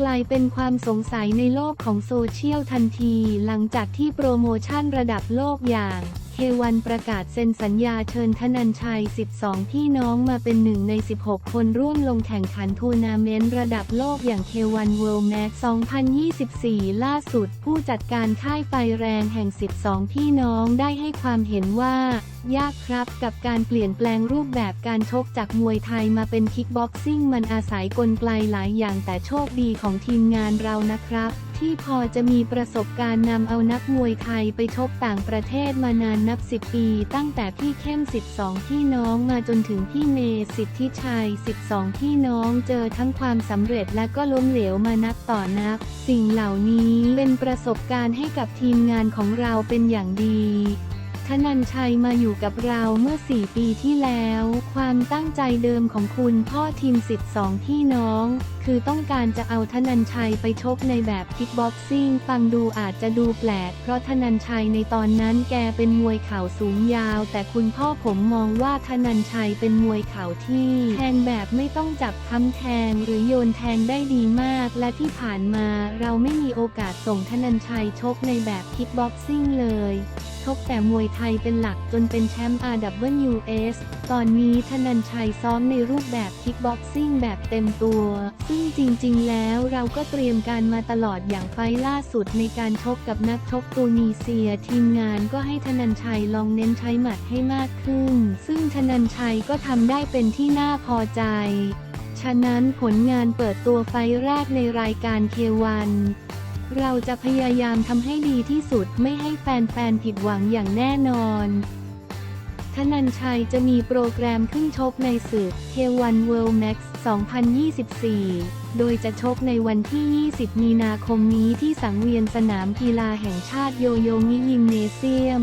กลายเป็นความสงสัยในโลกของโซเชียลทันที หลังจากที่โปรโมชั่นระดับโลกอย่าง เควันประกาศเซ็นสัญญาเชิญธนันชัย 12 พี่น้องมาเป็นหนึ่งใน 16 คนร่วมลงแข่งขันทัวร์นาเมนต์ระดับโลกอย่างเควันเวิลด์แมต2024 ล่าสุดผู้จัดการค่ายไฟแรงแห่ง 12 พี่น้องได้ให้ความเห็นว่า ยากครับกับการเปลี่ยนแปลงรูปแบบการชกจากมวยไทยมาเป็นคิกบ็อกซิ่งมันอาศัยกลไกหลายอย่างแต่โชคดีของทีมงานเรานะครับ ที่พอจะมีประสบการณ์นำเอานักมวยไทยไปชกต่างประเทศมานานนับ 10 ปี ตั้งแต่พี่เข้ม 12 พี่น้องมาจนถึงพี่เมย์สิทธิชัย 12 พี่น้องเจอทั้งความสำเร็จและก็ล้มเหลวมานับต่อนับสิ่งเหล่านี้เป็นประสบการณ์ให้กับทีมงานของเราเป็นอย่างดี ธนันชัยมาอยู่กับเราเมื่อ 4 ปีที่แล้ว ความตั้งใจเดิมของคุณพ่อทีมสิทธิ์สองพี่น้อง คือต้องการจะเอาธนันชัยไปชกในแบบคิกบ็อกซิ่ง ฟังดูอาจจะดูแปลก เพราะธนันชัยในตอนนั้นแกเป็นมวยเข่าสูงยาว แต่คุณพ่อผมมองว่าธนันชัยเป็นมวยเข่าที่แทงแบบไม่ต้องจับค้ำแทงหรือโยนแทงได้ดีมาก และที่ผ่านมาเราไม่มีโอกาสส่งธนันชัยชกในแบบคิกบ็อกซิ่งเลย กแต่มวยไทยเป็นหลักจนเป็นแชมป์ RWS ตอนนี้ธนันชัยซ้อมในรูปแบบคิกบ็อกซิ่งแบบเต็มตัว ซึ่งจริงๆ แล้วเราก็เตรียมการมาตลอดอย่างไฟล่าสุดในการชกกับนักชกตูนีเซีย ทีมงานก็ให้ธนันชัยลองเน้นใช้หมัดให้มากขึ้น ซึ่งธนันชัยก็ทำได้เป็นที่น่าพอใจ ฉะนั้นผลงานเปิดตัวไฟแรกในรายการเควัน เราจะพยายามทำให้ดีที่สุดไม่ให้แฟนๆผิดหวังอย่างแน่นอนธนันชัยจะมีโปรแกรมขึ้นชกในศึก K1 World Max 2024 โดยจะชกในวันที่ 20 มีนาคมนี้ที่สังเวียนสนามกีฬาแห่งชาติโยโยงิยิมเนเซียม